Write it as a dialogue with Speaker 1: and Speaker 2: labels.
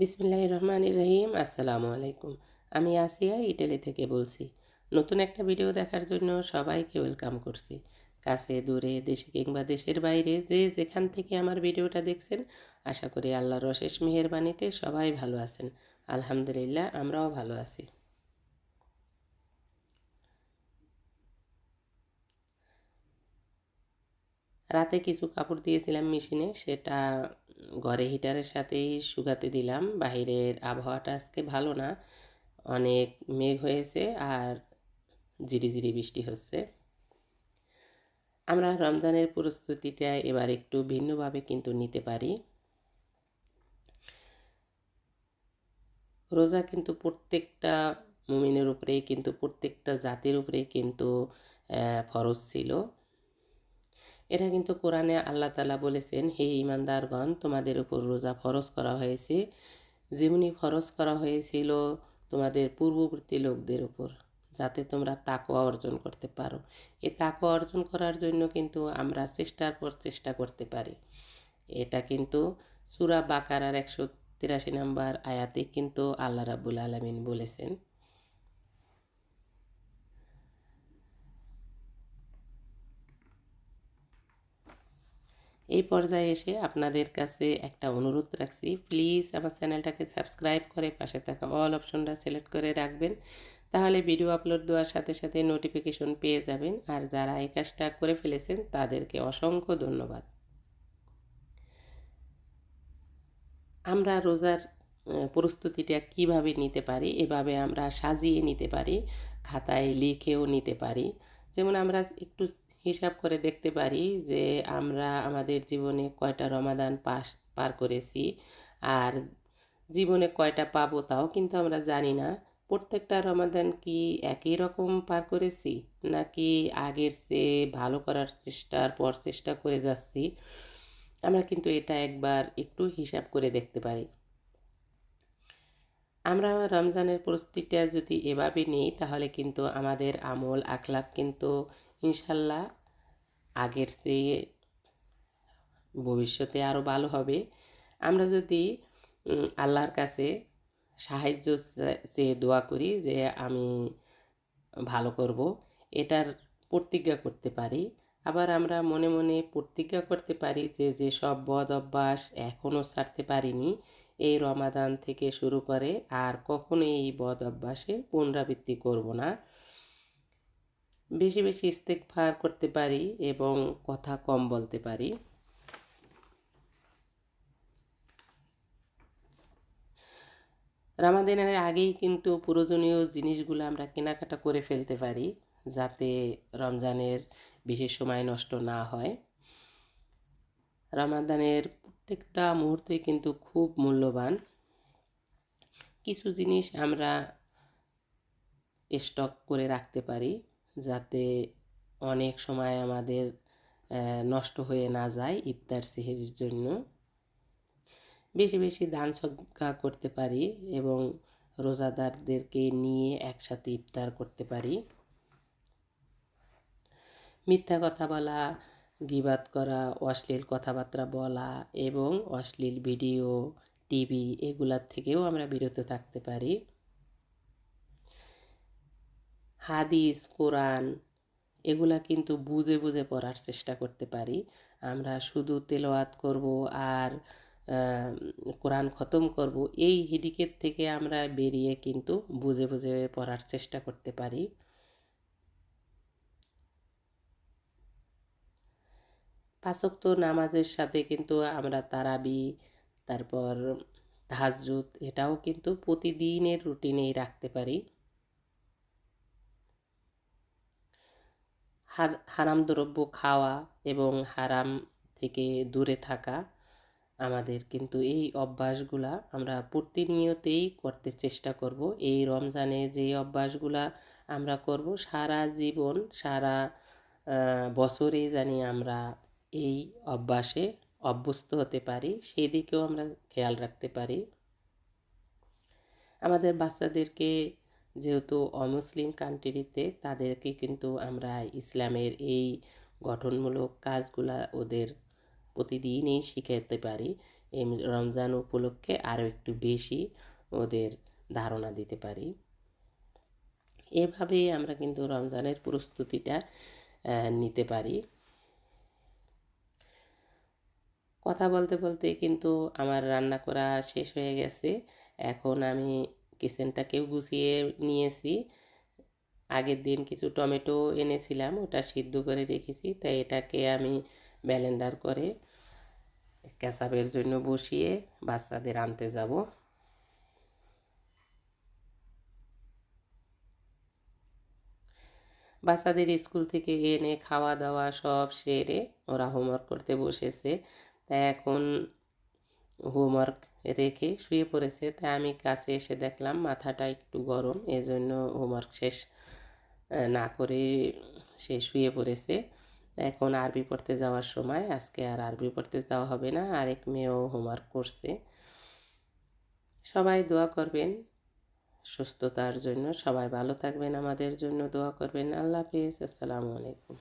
Speaker 1: বিসমিল্লাহ রহমান রহিম। আসসালামু আলাইকুম। আমি আসিয়া ইটালি থেকে বলছি, নতুন একটা ভিডিও দেখার জন্য সবাইকে ওয়েলকাম করছি। কাছে, দূরে, দেশে কিংবা দেশের বাইরে যে যেখান থেকে আমার ভিডিওটা দেখছেন, আশা করি আল্লাহর অশেষ মেহেরবানিতে সবাই ভালো আছেন। আলহামদুলিল্লাহ, আমরাও ভালো আছি। রাতে কিছু কাপড় দিয়েছিলাম মেশিনে, সেটা ঘরে হিটারের সাথেই শুকাতে দিলাম। বাহিরের আবহাওয়াটা আজকে ভালো না। অনেক মেঘ হয়েছে আর ঝিরিঝিরি বৃষ্টি হচ্ছে। আমরা রমজানের প্রস্তুতিটা এবার একটু ভিন্নভাবে কিন্তু নিতে পারি। রোজা কিন্তু প্রত্যেকটা মুমিনের উপরেই কিন্তু প্রত্যেকটা জাতির উপরেই কিন্তু ফরজ ছিল। এটা কিন্তু কোরআনে আল্লাহ তালা বলেছেন, হে ইমানদারগণ তোমাদের উপর রোজা ফরজ করা হয়েছে। যেমনি ফরজ করা হয়েছিল তোমাদের পূর্ববর্তী লোকদের উপর, যাতে তোমরা তাকোয়া অর্জন করতে পারো। এই তাকোয়া অর্জন করার জন্য কিন্তু আমরা চেষ্টার পর চেষ্টা করতে পারি। এটা কিন্তু সুরা বাকারার একশো তিরাশি নাম্বার আয়াতে কিন্তু আল্লাহ রাবুল আলমিন বলেছেন। এই পর্যায়ে এসে আপনাদের কাছে একটা অনুরোধ রাখছি। প্লিজ আমার চ্যানেলটাকে সাবস্ক্রাইব করে পাশে থাকা অল অপশনটা সিলেক্ট করে রাখবেন। তাহলে ভিডিও আপলোড দেওয়ার সাথে সাথে নোটিফিকেশন পেয়ে যাবেন। আর যারা এই কাজটা করে ফেলেছেন, তাদেরকে অসংখ্য ধন্যবাদ। আমরা রোজার প্রস্তুতিটা কীভাবে নিতে পারি, এভাবে আমরা সাজিয়ে নিতে পারি, খাতায় লিখেও নিতে পারি। যেমন আমরা একটু হিসাব করে দেখতে পারি যে আমরা আমাদের জীবনে কয়টা রমাদান পাস পার করেছি আর জীবনে কয়টা পাবো তাও কিন্তু আমরা জানি না। প্রত্যেকটা রমাদান কি একই রকম পার করেছি নাকি আগের চেয়ে ভালো করার চেষ্টার পর চেষ্টা করে যাচ্ছি? আমরা কিন্তু এটা একবার একটু হিসাব করে দেখতে পারি। আমরা রমজানের প্রস্তুতিটা যদি এভাবে নিই, তাহলে কিন্তু আমাদের আমল আখলাক কিন্তু ইনশাল্লাহ আগের চেয়ে ভবিষ্যতে আরও ভালো হবে। আমরা যদি আল্লাহর কাছে সাহায্য চেয়ে দোয়া করি যে আমি ভালো করব, এটার প্রতিজ্ঞা করতে পারি। আবার আমরা মনে মনে প্রতিজ্ঞা করতে পারি যে যেসব বদ অভ্যাস এখনও ছাড়তে পারিনি, এই রমাদান থেকে শুরু করে আর কখনো এই বদ অভ্যাসে পুনরাবৃত্তি করব না। বেশি বেশি ফার করতে পারি এবং কথা কম বলতে পারি। রামাদিনের আগেই কিন্তু প্রয়োজনীয় জিনিসগুলো আমরা কেনাকাটা করে ফেলতে পারি, যাতে রমজানের বিশেষ সময় নষ্ট না হয়। রামাদানের প্রত্যেকটা মুহূর্তই কিন্তু খুব মূল্যবান। কিছু জিনিস আমরা স্টক করে রাখতে পারি যাতে অনেক সময় আমাদের নষ্ট হয়ে না যায় ইফতার সেহেরির জন্য। বেশি বেশি দান সজ্ঞা করতে পারি এবং রোজাদারদেরকে নিয়ে একসাথে ইফতার করতে পারি। মিথ্যা কথা বলা গিবাদ করা, অশ্লীল কথাবার্তা বলা এবং অশ্লীল ভিডিও, টিভি এগুলার থেকেও আমরা বিরত থাকতে পারি। হাদিস, কোরআন এগুলা কিন্তু বুঝে বুঝে পড়ার চেষ্টা করতে পারি। আমরা শুধু তেলোয়াত করব আর কোরআন খতম করব, এই হিডিকের থেকে আমরা বেরিয়ে কিন্তু বুঝে বুঝে পড়ার চেষ্টা করতে পারি। পাঁচক্ত নামাজের সাথে কিন্তু আমরা তারাবি, তারপর তাহাজুদ এটাও কিন্তু প্রতিদিনের রুটিনেই রাখতে পারি। হারাম দ্রব্য খাওয়া এবং হারাম থেকে দূরে থাকা আমাদের কিন্তু এই অভ্যাসগুলা আমরা প্রতিনিয়তেই করতে চেষ্টা করব। এই রমজানে যে অভ্যাসগুলা আমরা করব, সারা জীবন, সারা বছরে জানি আমরা এই অভ্যাসে অভ্যস্ত হতে পারি, সেই দিকেও আমরা খেয়াল রাখতে পারি। আমাদের বাচ্চাদেরকে যেহেতু অমুসলিম কান্ট্রিতে, তাদেরকে কিন্তু আমরা ইসলামের এই গঠনমূলক কাজগুলা ওদের প্রতিদিনই শিখাতে পারি। এই রমজান উপলক্ষে আরও একটু বেশি ওদের ধারণা দিতে পারি। এভাবেই আমরা কিন্তু রমজানের প্রস্তুতিটা নিতে পারি। কথা বলতে বলতে কিন্তু আমার রান্না করা শেষ হয়ে গেছে। এখন আমি কিচেনটাকেও গুছিয়ে নিয়েছি। আগের দিন কিছু টমেটো এনেছিলাম, ওটা সিদ্ধ করে রেখেছি, তাই এটাকে আমি ব্যালেন্ডার করে ক্যাসাবের জন্য বসিয়ে বাচ্চাদের আনতে যাব। বাচ্চাদের স্কুল থেকে এনে খাওয়া দাওয়া সব সেরে ওরা হোমওয়ার্ক করতে বসেছে। তাই এখন হোমওয়ার্ক রেখে শুয়ে পড়েছে তাই আমি কাছে এসে দেখলাম মাথাটা একটু গরম, এজন্য হোমওয়ার্ক শেষ না করে সে শুয়ে পড়েছে। এখন আরবি পড়তে যাওয়ার সময়, আজকে আর আরবি পড়তে যাওয়া হবে না, আরেক মেয়েও হোমওয়ার্ক করছে। সবাই দোয়া করবেন সুস্থতার জন্য, সবাই ভালো থাকবেন, আমাদের জন্য দোয়া করবেন। আল্লাহ হাফিজ, আসসালামু আলাইকুম।